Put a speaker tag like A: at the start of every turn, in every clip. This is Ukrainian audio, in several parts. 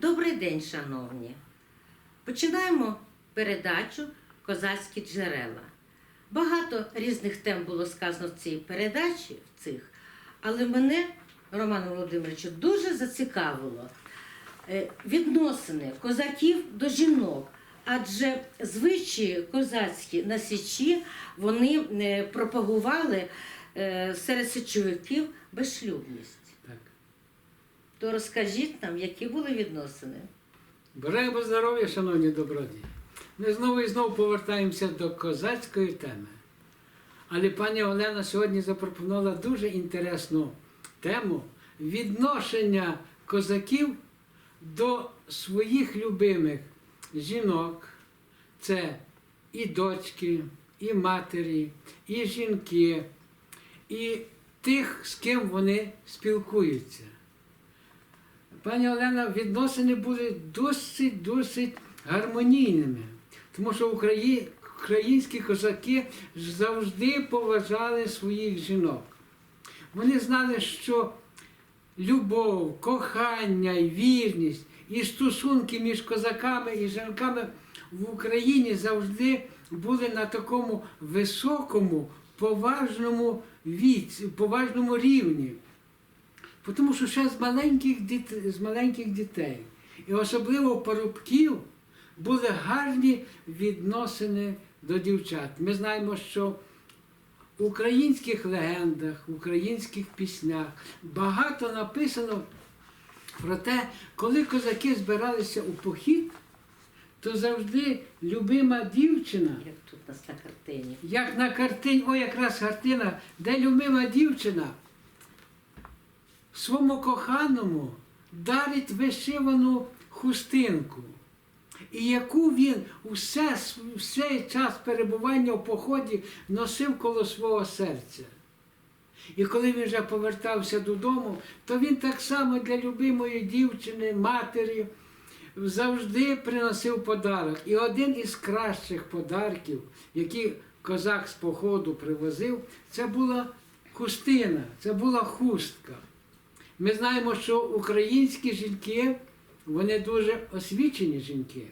A: Добрий день, шановні. Починаємо передачу Козацькі джерела. Багато різних тем було сказано в цій передачі, в цих, але мене, Роману Володимировичу, дуже зацікавило е, відносини козаків до жінок. Адже звичаї козацькі на Січі вони е, пропагували е, серед січовиків безшлюбність. То розкажіть нам, які були відносини?
B: Бажаємо здоров'я, шановні добродії. Ми знову і знову повертаємося до козацької теми. Але пані Олена сьогодні запропонувала дуже інтересну тему відношення козаків до своїх любимих жінок. Це і дочки, і матері, і жінки, і тих, з ким вони спілкуються. Пані Олена, відносини були досить досить гармонійними, тому що Украї... українські козаки завжди поважали своїх жінок. Вони знали, що любов, кохання вірність і стосунки між козаками і жінками в Україні завжди були на такому високому, поважному віці, поважному рівні. Тому що ще з маленьких, діт... з маленьких дітей, і особливо парубків, були гарні відносини до дівчат. Ми знаємо, що в українських легендах, в українських піснях багато написано про те, коли козаки збиралися у похід, то завжди любима дівчина
A: Як тут на картині?
B: як на картині, о, якраз картина, де любима дівчина своєму коханому дарить вишивану хустинку, і яку він усе, все час перебування в поході носив коло свого серця. І коли він вже повертався додому, то він так само для любимої дівчини, матері, завжди приносив подарок. І один із кращих подарків, які козак з походу привозив, це була хустина, це була хустка. Ми знаємо, що українські жінки, вони дуже освічені жінки.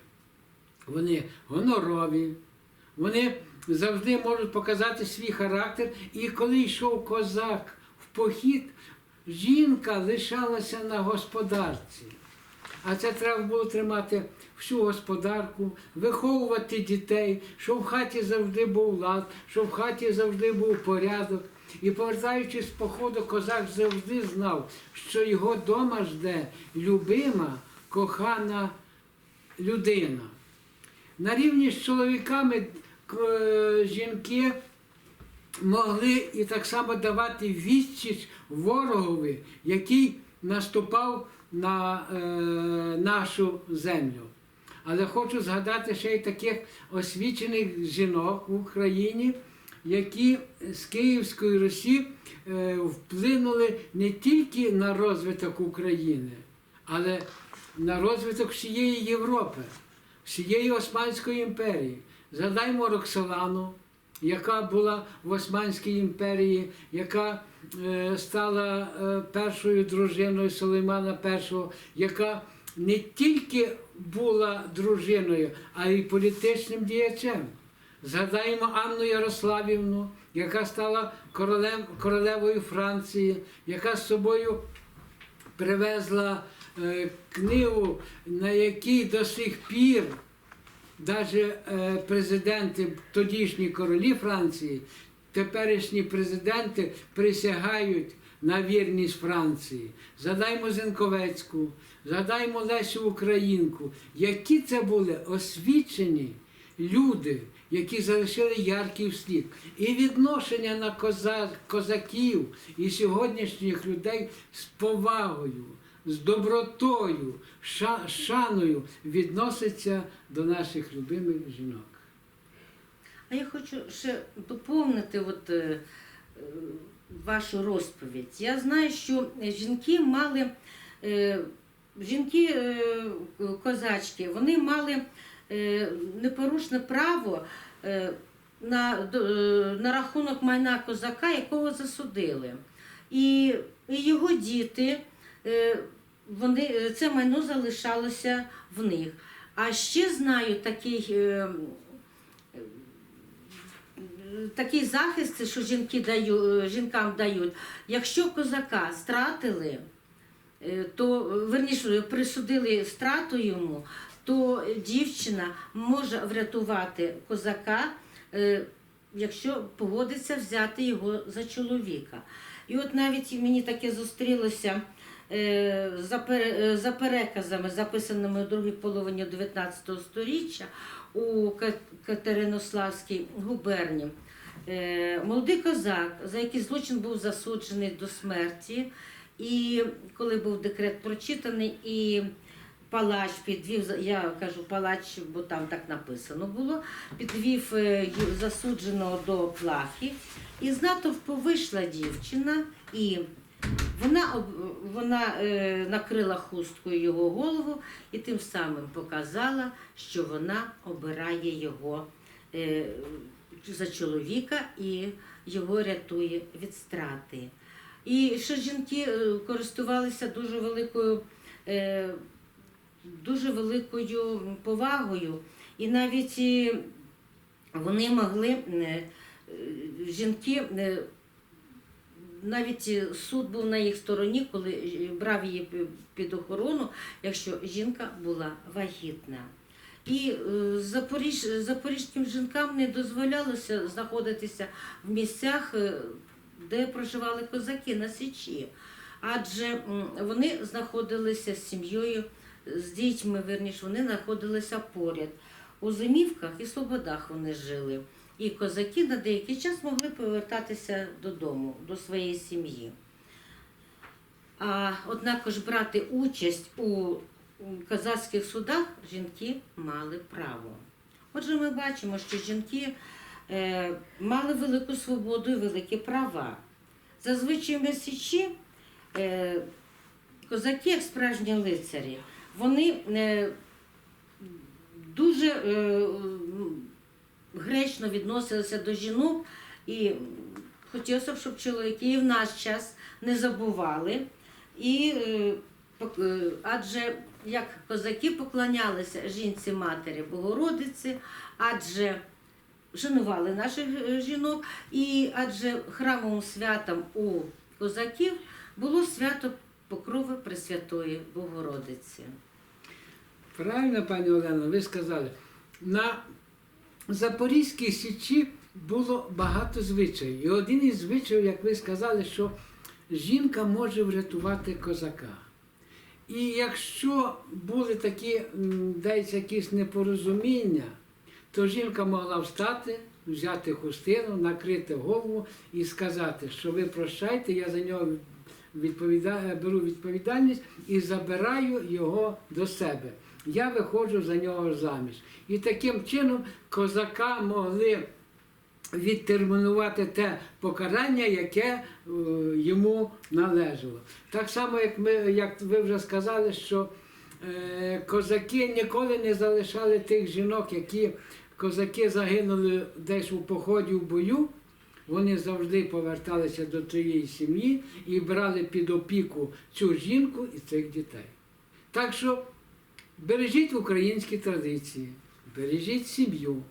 B: Вони гонорові, вони завжди можуть показати свій характер. І коли йшов козак в похід, жінка лишалася на господарці. А це треба було тримати всю господарку, виховувати дітей, щоб в хаті завжди був лад, щоб в хаті завжди був порядок. І повертаючись з походу, козак завжди знав, що його дома жде любима, кохана людина. На рівні з чоловіками жінки могли і так само давати відсіч ворогові, який наступав на е, нашу землю. Але хочу згадати ще й таких освічених жінок в Україні, які з Київської Русі е, вплинули не тільки на розвиток України, але на розвиток всієї Європи, всієї Османської імперії. Згадаймо Роксолану, яка була в Османській імперії, яка е, стала е, першою дружиною Сулеймана І, яка не тільки була дружиною, а й політичним діячем. Згадаємо Анну Ярославівну, яка стала королем, королевою Франції, яка з собою привезла е, книгу, на якій до сих пір навіть президенти, тодішні королі Франції, теперішні президенти присягають на вірність Франції. Згадаймо Зенковецьку, згадаймо Лесю Українку, які це були освічені люди, які залишили яркий слід. І відношення на коза- козаків і сьогоднішніх людей з повагою, з добротою, ша- шаною відноситься до наших любимих жінок.
A: А я хочу ще доповнити от, е, вашу розповідь. Я знаю, що жінки мали, е, жінки е, козачки, вони мали непорушне право е, на, е, на рахунок майна козака, якого засудили. І, його діти. е, вони, е, це майно залишалося в них. А ще знаю такий, е, е, такий захист, що жінки даю, е, жінкам дають. Якщо козака стратили, е, то е, верніше присудили страту йому, то дівчина може врятувати козака, е, якщо погодиться взяти його за чоловіка. І от навіть мені таке зустрілося е, е, за переказами, записаними у другій половині 19 століття у Катеринославській губернії. Е, Молодий козак, за який злочин був засуджений до смерті, і коли був декрет прочитаний, і палач підвів, я кажу палач, бо там так написано було, підвів е, засудженого до плахи, і з натовпу вийшла дівчина, і вона, вона е, накрила хусткою його голову і тим самим показала, що вона обирає його е, за чоловіка і його рятує від страти. І що жінки е, користувалися дуже великою, е, дуже великою повагою, і навіть вони могли, е, е, жінки, е, навіть е, суд був на їх стороні, коли е, брав її під охорону, якщо жінка була вагітна. І е, Запоріж, запорізьким жінкам не дозволялося знаходитися в місцях, е, де проживали козаки на Січі. Адже вони знаходилися з сім'єю, з дітьми, верніше, вони знаходилися поряд. У зимівках і слободах вони жили. І козаки на деякий час могли повертатися додому, до своєї сім'ї. А однак ж брати участь у козацьких судах жінки мали право. Отже, ми бачимо, що жінки е, мали велику свободу і великі права. Зазвичай на Січі е, козаки, як справжні лицарі, вони е, дуже е, гречно відносилися до жінок і хотілося б, щоб чоловіки і в наш час не забували. І, е, адже як козаки поклонялися жінці матері Богородиці, адже шанували наших жінок, і адже храмовим святом у козаків було свято Покрови Пресвятої Богородиці.
B: Правильно, пані Олено, ви сказали. На Запорізькій Січі було багато звичаїв. І один із звичаїв, як ви сказали, що жінка може врятувати козака. І якщо були такі десь якісь непорозуміння, то жінка могла встати, взяти хустину, накрити голову і сказати, що ви прощайте, я за нього беру відповідальність і забираю його до себе. Я виходжу за нього заміж. І таким чином козака могли відтермінувати те покарання, яке е, йому належало. Так само, як, ми, як ви вже сказали, що е, козаки ніколи не залишали тих жінок, які козаки загинули десь у поході в бою. Вони завжди поверталися до цієї сім'ї і брали під опіку цю жінку і цих дітей. Так що бережіть українські традиції, бережіть сім'ю,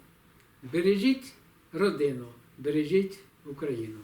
B: бережіть родину, бережіть Україну.